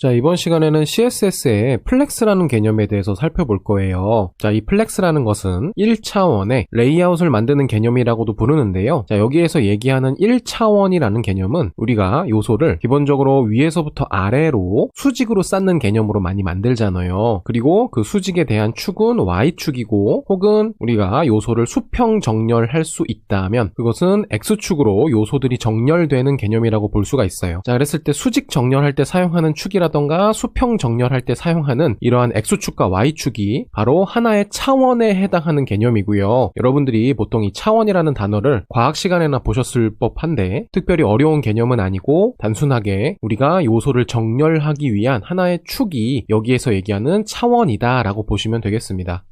자, 이번 시간에는 CSS의 플렉스라는 개념에 대해서 살펴볼 거예요. 자, 이 플렉스라는 것은 1차원의 레이아웃을 만드는 개념이라고도 부르는데요. 자, 여기에서 얘기하는 1차원이라는 개념은 우리가 요소를 기본적으로 위에서부터 아래로 수직으로 쌓는 개념으로 많이 만들잖아요. 그리고 그 수직에 대한 축은 Y축이고 혹은 우리가 요소를 수평 정렬할 수 있다면 그것은 X축으로 요소들이 정렬되는 개념이라고 볼 수가 있어요. 자, 그랬을 때 수직 정렬할 때 사용하는 축이라 정렬이라던가 수평 정렬할 때 사용하는 이러한 X축과 Y축이 바로 하나의 차원에 해당하는 개념이고요. 여러분들이 보통 이 차원이라는 단어를 과학 시간에나 보셨을 법한데 특별히 어려운 개념은 아니고 단순하게 우리가 요소를 정렬하기 위한 하나의 축이 여기에서 얘기하는 차원이다 라고 보시면 되겠습니다.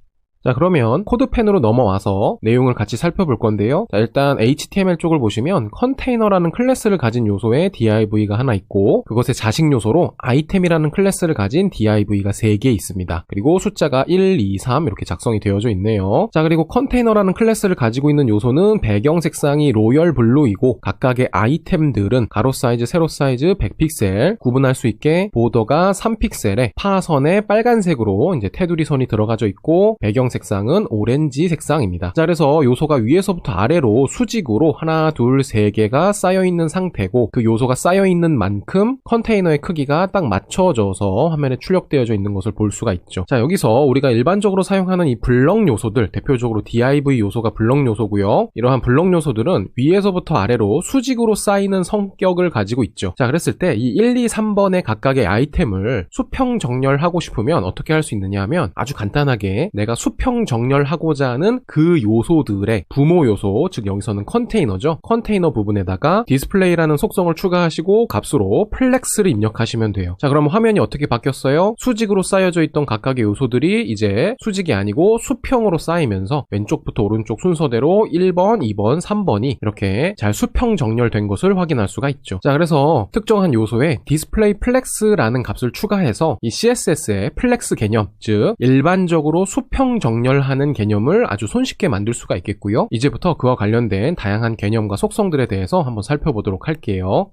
자 그러면 코드펜으로 넘어와서 내용을 같이 살펴볼 건데요. 자, 일단 HTML 쪽을 보시면 컨테이너라는 클래스를 가진 요소에 div가 하나 있고 그것의 자식 요소로 아이템이라는 클래스를 가진 div가 3개 있습니다. 그리고 숫자가 1, 2, 3 이렇게 작성이 되어져 있네요. 자 그리고 컨테이너라는 클래스를 가지고 있는 요소는 배경 색상이 로열 블루이고 각각의 아이템들은 가로 사이즈, 세로 사이즈 100픽셀 구분할 수 있게 보더가 3픽셀에 파선에 빨간색으로 이제 테두리 선이 들어가져 있고 배경 색상은 오렌지 색상입니다. 자, 그래서 요소가 위에서부터 아래로 수직으로 하나, 둘, 세 개가 쌓여있는 상태고 그 요소가 쌓여있는 만큼 컨테이너의 크기가 딱 맞춰져서 화면에 출력되어져 있는 것을 볼 수가 있죠. 자, 여기서 우리가 일반적으로 사용하는 이 블럭 요소들, 대표적으로 div 요소가 블럭 요소고요. 이러한 블럭 요소들은 위에서부터 아래로 수직으로 쌓이는 성격을 가지고 있죠. 자, 그랬을 때 이 1, 2, 3번의 각각의 아이템을 수평 정렬하고 싶으면 어떻게 할 수 있느냐 하면 아주 간단하게 내가 수 수평 정렬하고자 하는 그 요소들의 부모 요소, 즉 여기서는 컨테이너죠. 컨테이너 부분에다가 디스플레이라는 속성을 추가하시고 값으로 플렉스를 입력하시면 돼요. 자, 그럼 화면이 어떻게 바뀌었어요? 수직으로 쌓여져 있던 각각의 요소들이 이제 수직이 아니고 수평으로 쌓이면서 왼쪽부터 오른쪽 순서대로 1번, 2번, 3번이 이렇게 잘 수평 정렬된 것을 확인할 수가 있죠. 자, 그래서 특정한 요소에 디스플레이 플렉스라는 값을 추가해서 이 CSS의 플렉스 개념, 즉 일반적으로 수평 정 정렬하는 개념을 아주 손쉽게 만들 수가 있겠고요. 이제부터 그와 관련된 다양한 개념과 속성들에 대해서 한번 살펴보도록 할게요.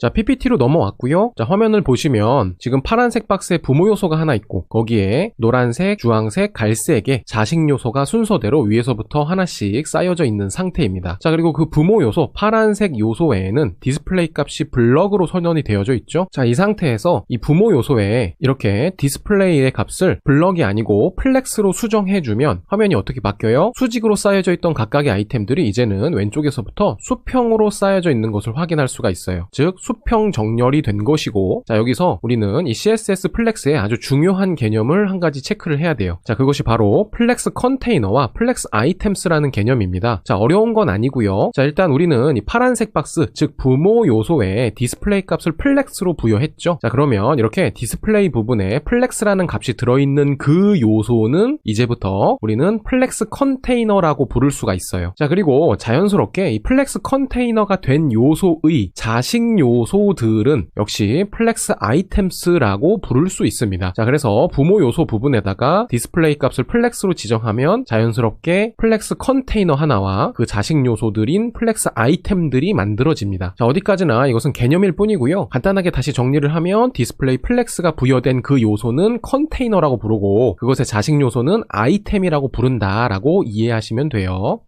자, PPT로 넘어왔고요. 자, 화면을 보시면 지금 파란색 박스에 부모 요소가 하나 있고 거기에 노란색, 주황색, 갈색의 자식 요소가 순서대로 위에서부터 하나씩 쌓여져 있는 상태입니다. 자, 그리고 그 부모 요소, 파란색 요소에는 디스플레이 값이 블럭으로 선언이 되어져 있죠. 자, 이 상태에서 이 부모 요소에 이렇게 디스플레이의 값을 블럭이 아니고 플렉스로 수정해 주면 화면이 어떻게 바뀌어요? 수직으로 쌓여져 있던 각각의 아이템들이 이제는 왼쪽에서부터 수평으로 쌓여져 있는 것을 확인할 수가 있어요. 즉, 수평 정렬이 된 것이고 자 여기서 우리는 이 CSS 플렉스의 아주 중요한 개념을 한 가지 체크를 해야 돼요. 자 그것이 바로 플렉스 컨테이너와 플렉스 아이템스라는 개념입니다. 자 어려운 건 아니고요. 자 일단 우리는 이 파란색 박스 즉 부모 요소에 디스플레이 값을 플렉스로 부여했죠. 자 그러면 이렇게 디스플레이 부분에 플렉스라는 값이 들어있는 그 요소는 이제부터 우리는 플렉스 컨테이너라고 부를 수가 있어요. 자 그리고 자연스럽게 이 플렉스 컨테이너가 된 요소의 자식 요소 요소들은 역시 플렉스 아이템스라고 부를 수 있습니다. 자, 그래서 부모 요소 부분에다가 디스플레이 값을 플렉스로 지정하면 자연스럽게 플렉스 컨테이너 하나와 그 자식 요소들인 플렉스 아이템들이 만들어집니다. 자, 어디까지나 이것은 개념일 뿐이고요. 간단하게 다시 정리를 하면 디스플레이 플렉스가 부여된 그 요소는 컨테이너라고 부르고 그것의 자식 요소는 아이템이라고 부른다라고 이해하시면 돼요.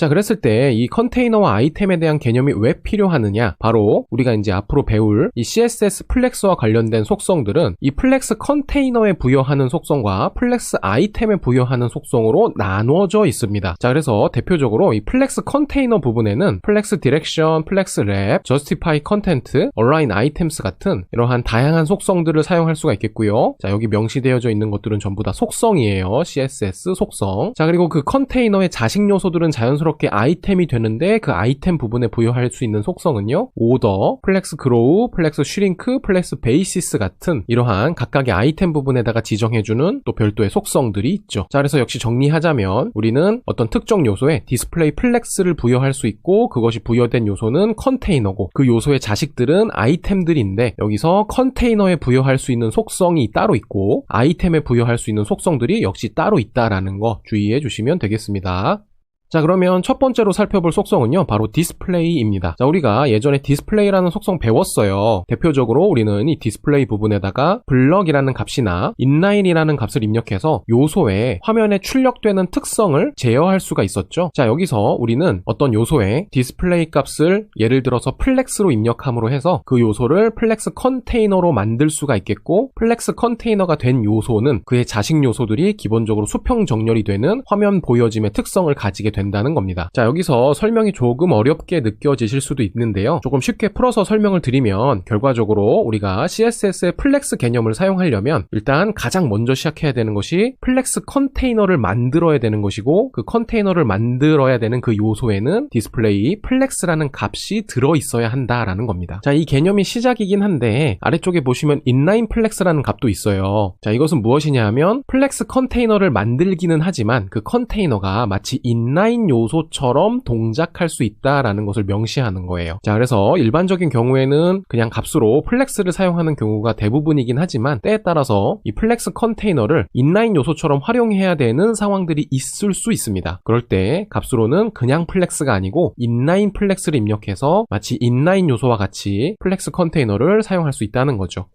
자, 그랬을 때 이 컨테이너와 아이템에 대한 개념이 왜 필요하느냐? 바로 우리가 이제 앞으로 배울 이 CSS 플렉스와 관련된 속성들은 이 플렉스 컨테이너에 부여하는 속성과 플렉스 아이템에 부여하는 속성으로 나누어져 있습니다. 자, 그래서 대표적으로 이 플렉스 컨테이너 부분에는 플렉스 디렉션, 플렉스 랩, 저스티파이 컨텐트, 얼라인 아이템스 같은 이러한 다양한 속성들을 사용할 수가 있겠고요. 자, 여기 명시되어져 있는 것들은 전부 다 속성이에요. CSS 속성. 자, 그리고 그 컨테이너의 자식 요소들은 자연스럽게 자연스럽게 아이템이 되는데 그 아이템 부분에 부여할 수 있는 속성은요. 오더, 플렉스 그로우, 플렉스 슈링크, 플렉스 베이시스 같은 이러한 각각의 아이템 부분에다가 지정해주는 또 별도의 속성들이 있죠. 자, 그래서 역시 정리하자면 우리는 어떤 특정 요소에 디스플레이 플렉스를 부여할 수 있고 그것이 부여된 요소는 컨테이너고 그 요소의 자식들은 아이템들인데 여기서 컨테이너에 부여할 수 있는 속성이 따로 있고 아이템에 부여할 수 있는 속성들이 역시 따로 있다라는 거 주의해 주시면 되겠습니다. 자, 그러면 첫 번째로 살펴볼 속성은요, 바로 디스플레이입니다. 자, 우리가 예전에 디스플레이라는 속성 배웠어요. 대표적으로 우리는 이 디스플레이 부분에다가 블럭이라는 값이나 인라인이라는 값을 입력해서 요소에 화면에 출력되는 특성을 제어할 수가 있었죠. 자, 여기서 우리는 어떤 요소에 디스플레이 값을 예를 들어서 플렉스로 입력함으로 해서 그 요소를 플렉스 컨테이너로 만들 수가 있겠고, 플렉스 컨테이너가 된 요소는 그의 자식 요소들이 기본적으로 수평 정렬이 되는 화면 보여짐의 특성을 가지게 된다는 겁니다. 자, 여기서 설명이 조금 어렵게 느껴지실 수도 있는데요. 조금 쉽게 풀어서 설명을 드리면 결과적으로 우리가 CSS의 플렉스 개념을 사용하려면 일단 가장 먼저 시작해야 되는 것이 플렉스 컨테이너를 만들어야 되는 것이고 그 컨테이너를 만들어야 되는 그 요소에는 디스플레이 플렉스라는 값이 들어 있어야 한다라는 겁니다. 자, 이 개념이 시작이긴 한데 아래쪽에 보시면 inline 플렉스라는 값도 있어요. 자, 이것은 무엇이냐 하면 플렉스 컨테이너를 만들기는 하지만 그 컨테이너가 마치 인라 인 요소처럼 동작할 수 있다라는 것을 명시하는 거예요. 자, 그래서 일반적인 경우에는 그냥 값으로 플렉스를 사용하는 경우가 대부분이긴 하지만 때에 따라서 이 플렉스 컨테이너를 인라인 요소처럼 활용해야 되는 상황들이 있을 수 있습니다. 그럴 때 값으로는 그냥 플렉스가 아니고 인라인 플렉스를 입력해서 마치 인라인 요소와 같이 플렉스 컨테이너를 사용할 수 있다는 거죠.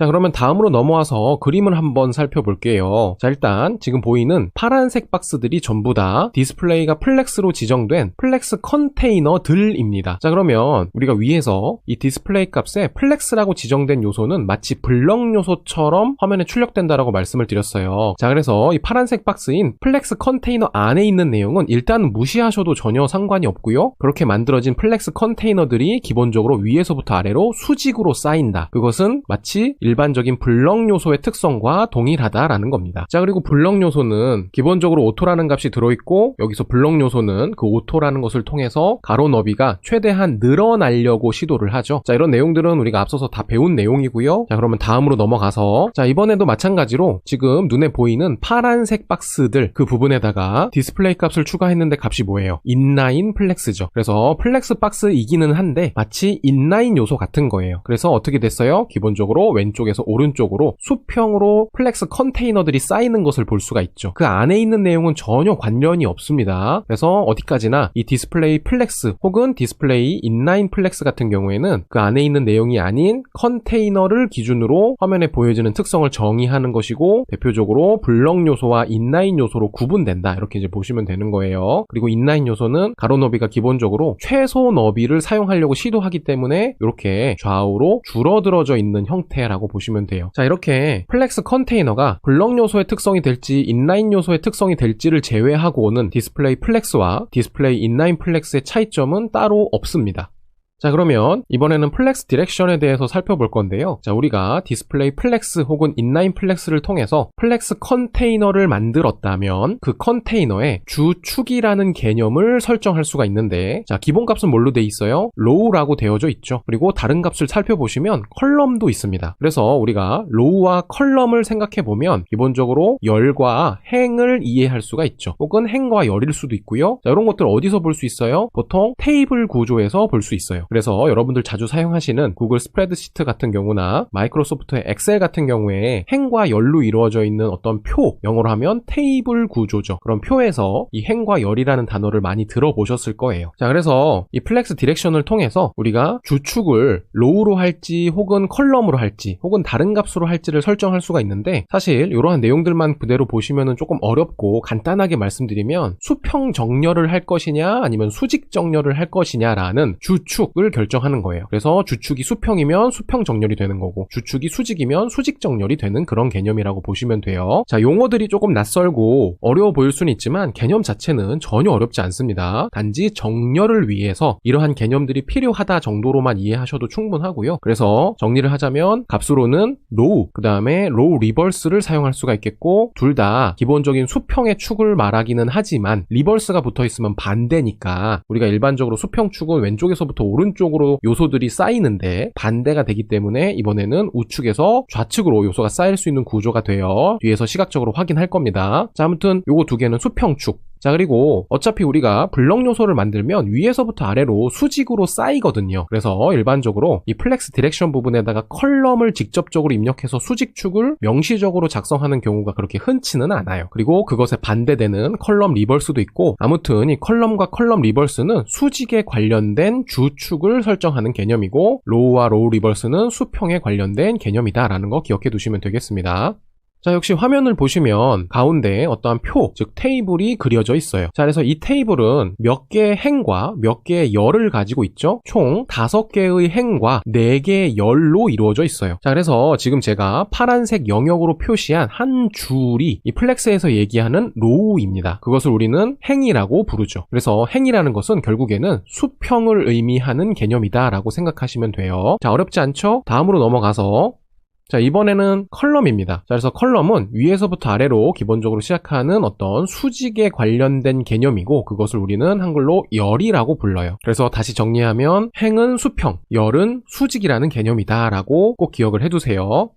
자 그러면 다음으로 넘어와서 그림을 한번 살펴볼게요. 자 일단 지금 보이는 파란색 박스들이 전부 다 디스플레이가 플렉스로 지정된 플렉스 컨테이너들입니다. 자 그러면 우리가 위에서 이 디스플레이 값에 플렉스라고 지정된 요소는 마치 블럭 요소처럼 화면에 출력된다라고 말씀을 드렸어요. 자 그래서 이 파란색 박스인 플렉스 컨테이너 안에 있는 내용은 일단 무시하셔도 전혀 상관이 없고요. 그렇게 만들어진 플렉스 컨테이너들이 기본적으로 위에서부터 아래로 수직으로 쌓인다. 그것은 마치 일반적인 블럭 요소의 특성과 동일하다라는 겁니다. 자 그리고 블럭 요소는 기본적으로 오토라는 값이 들어있고 여기서 블럭 요소는 그 오토라는 것을 통해서 가로 너비가 최대한 늘어나려고 시도를 하죠. 자 이런 내용들은 우리가 앞서서 다 배운 내용이고요. 자 그러면 다음으로 넘어가서 자 이번에도 마찬가지로 지금 눈에 보이는 파란색 박스들 그 부분에다가 디스플레이 값을 추가했는데 값이 뭐예요? 인라인 플렉스죠. 그래서 플렉스 박스이기는 한데 마치 인라인 요소 같은 거예요. 그래서 어떻게 됐어요? 기본적으로 왼쪽 왼쪽에서 오른쪽으로 수평으로 플렉스 컨테이너들이 쌓이는 것을 볼 수가 있죠. 그 안에 있는 내용은 전혀 관련이 없습니다. 그래서 어디까지나 이 디스플레이 플렉스 혹은 디스플레이 인라인 플렉스 같은 경우에는 그 안에 있는 내용이 아닌 컨테이너를 기준으로 화면에 보여지는 특성을 정의하는 것이고 대표적으로 블럭 요소와 인라인 요소로 구분된다. 이렇게 이제 보시면 되는 거예요. 그리고 인라인 요소는 가로 너비가 기본적으로 최소 너비를 사용하려고 시도하기 때문에 이렇게 좌우로 줄어들어져 있는 형태라고 보시면 돼요. 자, 이렇게 플렉스 컨테이너가 블럭 요소의 특성이 될지 인라인 요소의 특성이 될지를 제외하고는 디스플레이 플렉스와 디스플레이 인라인 플렉스의 차이점은 따로 없습니다. 자 그러면 이번에는 플렉스 디렉션에 대해서 살펴볼 건데요. 자 우리가 디스플레이 플렉스 혹은 인라인 플렉스를 통해서 플렉스 컨테이너를 만들었다면 그 컨테이너에 주축이라는 개념을 설정할 수가 있는데 자 기본값은 뭘로 돼 있어요? 로우라고 되어져 있죠. 그리고 다른 값을 살펴보시면 컬럼도 있습니다. 그래서 우리가 로우와 컬럼을 생각해 보면 기본적으로 열과 행을 이해할 수가 있죠. 혹은 행과 열일 수도 있고요. 자 이런 것들 어디서 볼 수 있어요? 보통 테이블 구조에서 볼 수 있어요 그래서 여러분들 자주 사용하시는 구글 스프레드시트 같은 경우나 마이크로소프트의 엑셀 같은 경우에 행과 열로 이루어져 있는 어떤 표, 영어로 하면 테이블 구조죠. 그런 표에서 이 행과 열이라는 단어를 많이 들어보셨을 거예요. 자, 그래서 이 플렉스 디렉션을 통해서 우리가 주축을 로우로 할지 혹은 컬럼으로 할지 혹은 다른 값으로 할지를 설정할 수가 있는데 사실 이러한 내용들만 그대로 보시면 조금 어렵고 간단하게 말씀드리면 수평 정렬을 할 것이냐 아니면 수직 정렬을 할 것이냐라는 주축 주축을 결정하는 거예요. 그래서 주축이 수평이면 수평 정렬이 되는 거고 주축이 수직이면 수직 정렬이 되는 그런 개념이라고 보시면 돼요. 자, 용어들이 조금 낯설고 어려워 보일 수는 있지만 개념 자체는 전혀 어렵지 않습니다. 단지 정렬을 위해서 이러한 개념들이 필요하다 정도로만 이해하셔도 충분하고요. 그래서 정리를 하자면 값으로는 로우, 그 다음에 로우 리버스를 사용할 수가 있겠고 둘 다 기본적인 수평의 축을 말하기는 하지만 리버스가 붙어 있으면 반대니까 우리가 일반적으로 수평 축은 왼쪽에서부터 오른 오른쪽으로 요소들이 쌓이는데 반대가 되기 때문에 이번에는 우측에서 좌측으로 요소가 쌓일 수 있는 구조가 되어 뒤에서 시각적으로 확인할 겁니다. 자, 아무튼 요거 두 개는 수평축, 자, 그리고 어차피 우리가 블럭 요소를 만들면 위에서부터 아래로 수직으로 쌓이거든요. 그래서 일반적으로 이 플렉스 디렉션 부분에다가 컬럼을 직접적으로 입력해서 수직축을 명시적으로 작성하는 경우가 그렇게 흔치는 않아요. 그리고 그것에 반대되는 컬럼 리버스도 있고 아무튼 이 컬럼과 컬럼 리버스는 수직에 관련된 주축을 설정하는 개념이고 로우와 로우 리버스는 수평에 관련된 개념이다 라는 거 기억해 두시면 되겠습니다. 자, 역시 화면을 보시면 가운데 어떠한 표, 즉 테이블이 그려져 있어요. 자, 그래서 이 테이블은 몇 개의 행과 몇 개의 열을 가지고 있죠. 총 다섯 개의 행과 네 개의 열로 이루어져 있어요. 자, 그래서 지금 제가 파란색 영역으로 표시한 한 줄이 이 플렉스에서 얘기하는 로우입니다. 그것을 우리는 행이라고 부르죠. 그래서 행이라는 것은 결국에는 수평을 의미하는 개념이다 라고 생각하시면 돼요. 자, 어렵지 않죠? 다음으로 넘어가서 자, 이번에는 컬럼입니다. 자, 그래서 컬럼은 위에서부터 아래로 기본적으로 시작하는 어떤 수직에 관련된 개념이고 그것을 우리는 한글로 열이라고 불러요. 그래서 다시 정리하면 행은 수평, 열은 수직이라는 개념이다 라고 꼭 기억을 해두세요.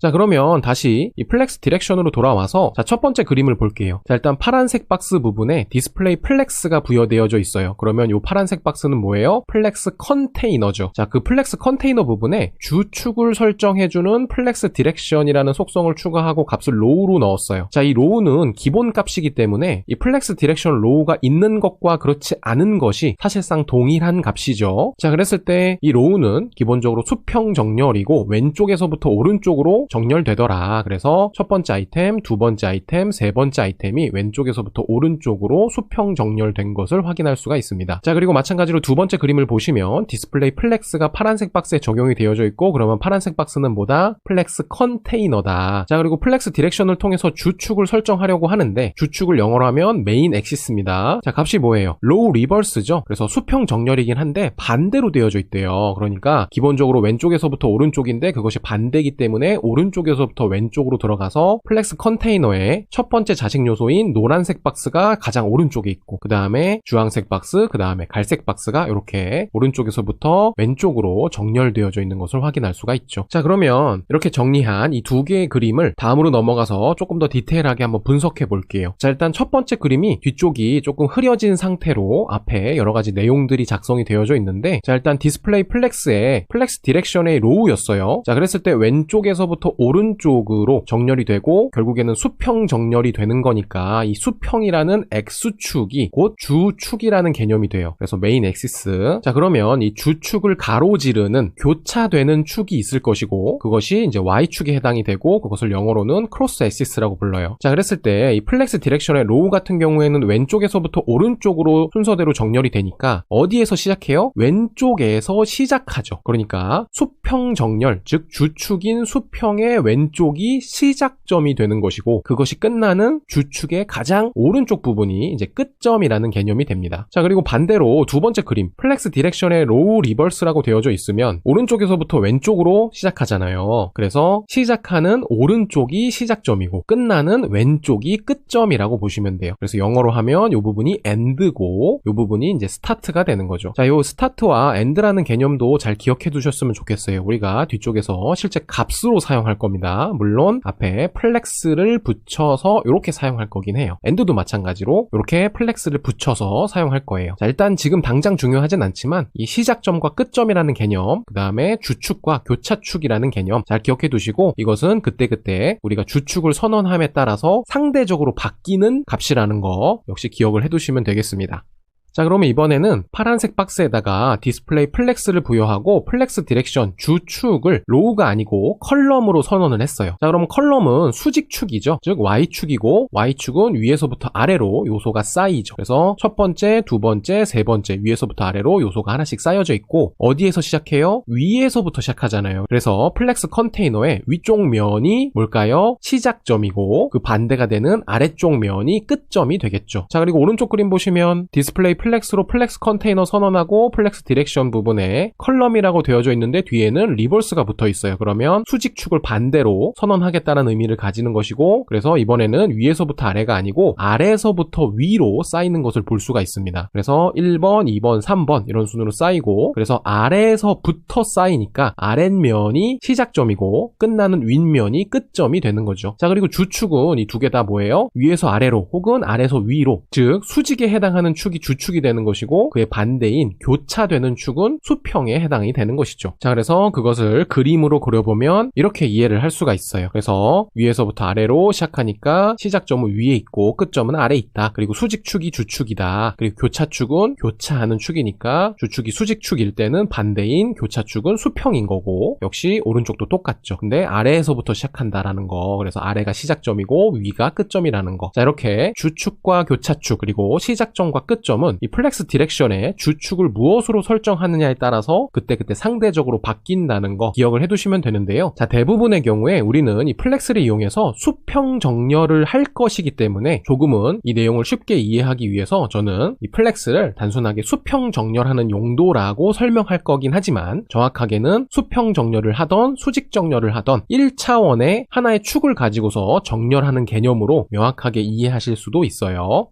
자 그러면 다시 이 플렉스 디렉션으로 돌아와서 자, 첫 번째 그림을 볼게요. 자 일단 파란색 박스 부분에 디스플레이 플렉스가 부여되어져 있어요. 그러면 이 파란색 박스는 뭐예요? 플렉스 컨테이너죠. 자 그 플렉스 컨테이너 부분에 주축을 설정해주는 플렉스 디렉션이라는 속성을 추가하고 값을 로우로 넣었어요. 자 이 로우는 기본 값이기 때문에 이 플렉스 디렉션 로우가 있는 것과 그렇지 않은 것이 사실상 동일한 값이죠. 자 그랬을 때 이 로우는 기본적으로 수평 정렬이고 왼쪽에서부터 오른쪽으로 정렬되더라. 그래서 첫 번째 아이템, 두 번째 아이템, 세 번째 아이템이 왼쪽에서부터 오른쪽으로 수평 정렬된 것을 확인할 수가 있습니다. 자, 그리고 마찬가지로 두 번째 그림을 보시면 디스플레이 플렉스가 파란색 박스에 적용이 되어져 있고 그러면 파란색 박스는 뭐다? 플렉스 컨테이너다. 자, 그리고 플렉스 디렉션을 통해서 주축을 설정하려고 하는데 주축을 영어로 하면 메인 엑시스입니다. 자, 값이 뭐예요? 로우 리버스죠. 그래서 수평 정렬이긴 한데 반대로 되어져 있대요. 그러니까 기본적으로 왼쪽에서부터 오른쪽인데 그것이 반대이기 때문에 오른 오른쪽에서부터 왼쪽으로 들어가서 플렉스 컨테이너의 첫 번째 자식 요소인 노란색 박스가 가장 오른쪽에 있고 그 다음에 주황색 박스, 그 다음에 갈색 박스가 이렇게 오른쪽에서부터 왼쪽으로 정렬되어져 있는 것을 확인할 수가 있죠. 자 그러면 이렇게 정리한 이 두 개의 그림을 다음으로 넘어가서 조금 더 디테일하게 한번 분석해 볼게요. 자 일단 첫 번째 그림이 뒤쪽이 조금 흐려진 상태로 앞에 여러 가지 내용들이 작성이 되어져 있는데 자 일단 디스플레이 플렉스의 플렉스 디렉션의 로우였어요. 자 그랬을 때 왼쪽에서부터 오른쪽으로 정렬이 되고 결국에는 수평 정렬이 되는 거니까 이 수평이라는 X축이 곧 주축이라는 개념이 돼요. 그래서 메인 엑시스. 자 그러면 이 주축을 가로지르는 교차되는 축이 있을 것이고 그것이 이제 Y축에 해당이 되고 그것을 영어로는 크로스 엑시스라고 불러요. 자 그랬을 때 이 플렉스 디렉션의 로우 같은 경우에는 왼쪽에서부터 오른쪽으로 순서대로 정렬이 되니까 어디에서 시작해요? 왼쪽에서 시작하죠. 그러니까 수평 정렬 즉 주축인 수평 수평의 왼쪽이 시작점이 되는 것이고 그것이 끝나는 주축의 가장 오른쪽 부분이 이제 끝점이라는 개념이 됩니다. 자 그리고 반대로 두 번째 그림 플렉스 디렉션의 로우 리버스라고 되어져 있으면 오른쪽에서부터 왼쪽으로 시작하잖아요. 그래서 시작하는 오른쪽이 시작점이고 끝나는 왼쪽이 끝점이라고 보시면 돼요. 그래서 영어로 하면 이 부분이 엔드고 이 부분이 이제 스타트가 되는 거죠. 자, 이 스타트와 엔드라는 개념도 잘 기억해 두셨으면 좋겠어요. 우리가 뒤쪽에서 실제 값으로 사용할 사용할 겁니다. 물론 앞에 플렉스를 붙여서 이렇게 사용할 거긴 해요. 엔드도 마찬가지로 이렇게 플렉스를 붙여서 사용할 거예요. 자, 일단 지금 당장 중요하진 않지만 이 시작점과 끝점이라는 개념, 그 다음에 주축과 교차축이라는 개념 잘 기억해 두시고 이것은 그때그때 우리가 주축을 선언함에 따라서 상대적으로 바뀌는 값이라는 거 역시 기억을 해 두시면 되겠습니다. 자 그러면 이번에는 파란색 박스에다가 디스플레이 플렉스를 부여하고 플렉스 디렉션 주축을 로우가 아니고 컬럼으로 선언을 했어요. 자 그럼 컬럼은 수직축이죠. 즉 Y축이고 Y축은 위에서부터 아래로 요소가 쌓이죠. 그래서 첫 번째, 두 번째, 세 번째 위에서부터 아래로 요소가 하나씩 쌓여져 있고 어디에서 시작해요? 위에서부터 시작하잖아요. 그래서 플렉스 컨테이너의 위쪽 면이 뭘까요? 시작점이고 그 반대가 되는 아래쪽 면이 끝점이 되겠죠. 자 그리고 오른쪽 그림 보시면 디스플레이 플렉스로 플렉스 컨테이너 선언하고 플렉스 디렉션 부분에 컬럼이라고 되어져 있는데 뒤에는 리버스가 붙어 있어요. 그러면 수직축을 반대로 선언하겠다는 의미를 가지는 것이고 그래서 이번에는 위에서부터 아래가 아니고 아래에서부터 위로 쌓이는 것을 볼 수가 있습니다. 그래서 1번, 2번, 3번 이런 순으로 쌓이고 그래서 아래에서부터 쌓이니까 아랫면이 시작점이고 끝나는 윗면이 끝점이 되는 거죠. 자 그리고 주축은 이 두 개 다 뭐예요? 위에서 아래로 혹은 아래에서 위로 즉 수직에 해당하는 축이 주 축이 되는 것이고 그의 반대인 교차되는 축은 수평에 해당이 되는 것이죠. 자 그래서 그것을 그림으로 그려보면 이렇게 이해를 할 수가 있어요. 그래서 위에서부터 아래로 시작하니까 시작점은 위에 있고 끝점은 아래 있다. 그리고 수직축이 주축이다. 그리고 교차축은 교차하는 축이니까 주축이 수직축일 때는 반대인 교차축은 수평인 거고 역시 오른쪽도 똑같죠. 근데 아래에서부터 시작한다라는 거. 그래서 아래가 시작점이고 위가 끝점이라는 거. 자 이렇게 주축과 교차축 그리고 시작점과 끝점은 이 플렉스 디렉션의 주축을 무엇으로 설정하느냐에 따라서 그때그때 상대적으로 바뀐다는 거 기억을 해두시면 되는데요. 자 대부분의 경우에 우리는 이 플렉스를 이용해서 수평 정렬을 할 것이기 때문에 조금은 이 내용을 쉽게 이해하기 위해서 저는 이 플렉스를 단순하게 수평 정렬하는 용도라고 설명할 거긴 하지만 정확하게는 수평 정렬을 하던 수직 정렬을 하던 1차원의 하나의 축을 가지고서 정렬하는 개념으로 명확하게 이해하실 수도 있어요.